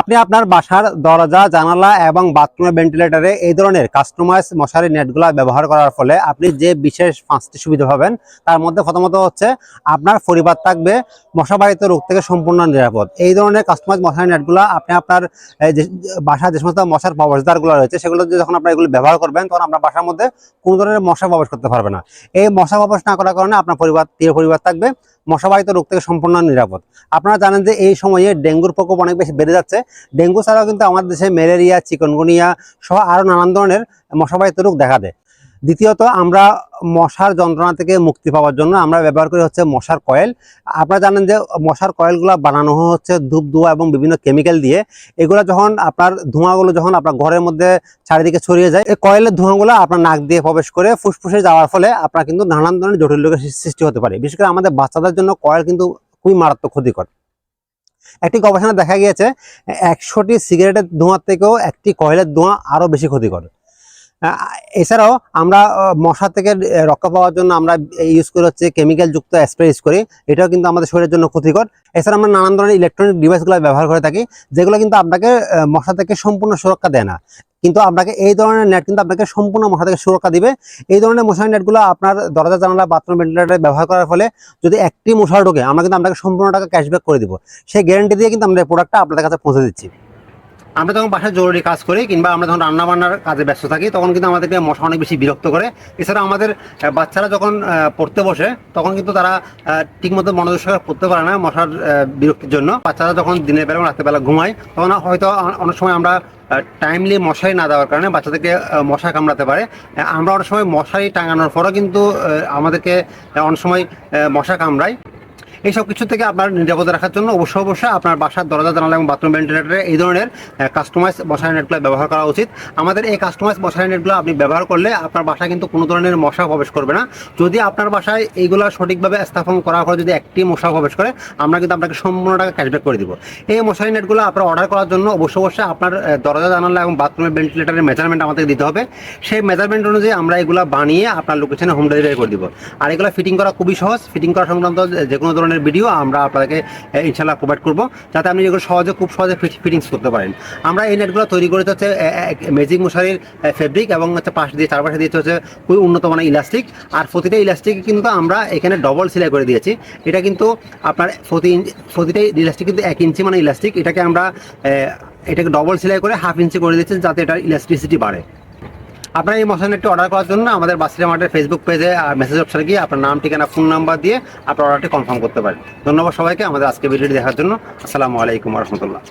আপনি আপনার বাসার দরজা, জানালা এবং বাথরুমের ভেন্টিলেটরে এই ধরনের কাস্টমাইজ মশারি নেটগুলো ব্যবহার করার ফলে আপনি যে বিশেষ পাঁচটি সুবিধা পাবেন, তার মধ্যে প্রথমত হচ্ছে আপনার পরিবার থাকবে, মশাবাহিত রোগ থেকে সম্পূর্ণ নিরাপদ। এই ধরনের কাস্টমাইজ মশারি নেটগুলো আপনি আপনার বাসার যে সমস্ত মশার প্রবেশদ্বারগুলো রয়েছে, সেগুলো যখন আপনার এগুলো ব্যবহার করবেন, তখন আপনার বাসার মধ্যে কোনো ধরনের মশা প্রবেশ করতে পারবে না। এই মশা প্রবেশ না করার কারণে আপনার পরিবার, প্রিয় পরিবার থাকবে, মশাবাহিত রোগ থেকে সম্পূর্ণ নিরাপদ। আপনারা জানেন যে এই সময়ে ডেঙ্গুর প্রকোপ অনেক বেশি বেড়ে যাচ্ছে ডেঙ্গু ছাড়াও কিন্তু আমাদের দেশে ম্যালেরিয়া, চিকনগুনিয়া সহ আরও নানান ধরনের মশাবাহিত রোগ দেখা দেয়। দ্বিতীয়ত, আমরা মশার যন্ত্রণা থেকে মুক্তি পাওয়ার জন্য আমরা ব্যবহার করি হচ্ছে মশার কয়েল। আপনারা জানেন যে মশার কয়েলগুলো বানানো হচ্ছে ধূপ, ধোঁয়া এবং বিভিন্ন কেমিক্যাল দিয়ে। এগুলো যখন আপনার ধোঁয়াগুলো যখন আপনার ঘরের মধ্যে চারিদিকে ছড়িয়ে যায়, এই কয়েলের ধোঁয়াগুলো আপনার নাক দিয়ে প্রবেশ করে ফুসফুসে যাওয়ার ফলে আপনার কিন্তু নানান ধরনের জটিল রোগের সৃষ্টি হতে পারে। বিশেষ করে আমাদের বাচ্চাদের জন্য কয়েল কিন্তু খুবই মারাত্মক ক্ষতিকর। একটি গবেষণা দেখা গিয়েছে একশোটি সিগারেটের ধোঁয়ার থেকেও একটি কয়লার ধোঁয়া আরও বেশি ক্ষতিকর। এছাড়াও আমরা মশা থেকে রক্ষা পাওয়ার জন্য আমরা ইউজ করি হচ্ছে কেমিক্যাল যুক্ত স্প্রে ইউজ করি। এটাও কিন্তু আমাদের শরীরের জন্য ক্ষতিকর। এছাড়া আমরা নানান ধরনের ইলেকট্রনিক ডিভাইসগুলো ব্যবহার করে থাকি, যেগুলো কিন্তু আপনাকে মশা থেকে সম্পূর্ণ সুরক্ষা দেয় না। কিন্তু আপনাকে এই ধরনের নেট কিন্তু আপনাকে সম্পূর্ণ মশা থেকে সুরক্ষা দিবে। এই ধরনের মশারি নেটগুলো আপনার দরজা, জানালা বাথরুম ভেন্টিলেটরে ব্যবহার করার ফলে যদি একটি মশার ঢোকে, আমরা কিন্তু আপনাকে সম্পূর্ণ টাকা ক্যাশব্যাক করে দিব। সেই গ্যারান্টি দিয়ে কিন্তু আমরা প্রোডাক্টটা আপনাদের কাছে পৌঁছে দিচ্ছি। আমরা যখন বাসায় জরুরি কাজ করি কিংবা আমরা যখন রান্না বান্নার কাজে ব্যস্ত থাকি, তখন কিন্তু আমাদেরকে মশা অনেক বেশি বিরক্ত করে। এছাড়া আমাদের বাচ্চারা যখন পড়তে বসে, তখন কিন্তু তারা ঠিকমতো মনোযোগ পড়তে পারে না মশার বিরক্তির জন্য। বাচ্চারা যখন দিনের বেলা এবং রাতের বেলা ঘুমায়, তখন হয়তো অনেক সময় আমরা টাইমলি মশারি না দেওয়ার কারণে বাচ্চাদেরকে মশা কামড়াতে পারে। আমরা অনেক সময় মশারি টাঙানোর পরও কিন্তু আমাদেরকে অনেক সময় মশা কামড়ায়। এইসব কিছু থেকে আপনার নিরাপদে রাখার জন্য অবশ্যই অবশ্যই আপনার বাসার দরজা, জানালা এবং বাথরুম ভেন্টিলেটরে এই ধরনের কাস্টমাইজ মশারি নেটগুলো ব্যবহার করা উচিত। আমাদের এই কাস্টমাইজ মশারি নেটগুলো আপনি ব্যবহার করলে আপনার বাসায় কিন্তু কোনো ধরনের মশা প্রবেশ করবে না। যদি আপনার বাসায় এইগুলো সঠিকভাবে স্থাপন করার পর যদি একটি মশা প্রবেশ করে, আমরা কিন্তু আপনাকে সম্পূর্ণ টাকা ক্যাশব্যাক করে দিব। এই মশারি নেটগুলো আপনার অর্ডার করার জন্য অবশ্যই অবশ্যই আপনার দরজা, জানালা এবং বাথরুমের ভেন্টিলেটরের মেজারমেন্ট আমাদের দিতে হবে। সেই মেজারমেন্ট অনুযায়ী আমরা এগুলো বানিয়ে আপনার লোকেশনে হোম ডেলিভারি করে দিব। আর এগুলো ফিটিং করা খুবই সহজ। ফিটিং করা সংক্রান্ত যে কোনো ধরনের ভিডিও আমরা আপনাদেরকে ইনশাল্লাহ প্রোভাইড করব, যাতে আপনি যেগুলো সহজে, খুব সহজে ফিটিংস করতে পারেন। আমরা এই নেটগুলো তৈরি করে হচ্ছে মেজিক মশারির ফেব্রিক এবং হচ্ছে পাশ দিয়ে চারপাশে দিয়েছে হচ্ছে খুবই উন্নত মানের ইলাস্টিক আর প্রতিটা ইলাস্টিক কিন্তু আমরা এখানে ডবল সেলাই করে দিয়েছি। এটা কিন্তু আপনার প্রতি প্রতিটা ইলাস্টিক কিন্তু এক ইঞ্চি মানে ইলাস্টিক এটাকে আমরা এটাকে ডবল সেলাই করে হাফ ইঞ্চি করে দিচ্ছি যাতে এটার ইলাস্ট্রিসিটি বাড়ে। আপনারা এই মশলা নেটটি অর্ডার করার জন্য আমাদের বাসিরা মার্টের ফেসবুক পেজে আর মেসেজ অপশনে গিয়ে আপনার নাম, ঠিকানা ফোন নাম্বার দিয়ে আপনার অর্ডারটি কনফার্ম করতে পারেন। ধন্যবাদ সবাইকে, আমাদের আজকে ভিডিওটি দেখার জন্য। আসসালামু আলাইকুম রহমতুল্লাহ।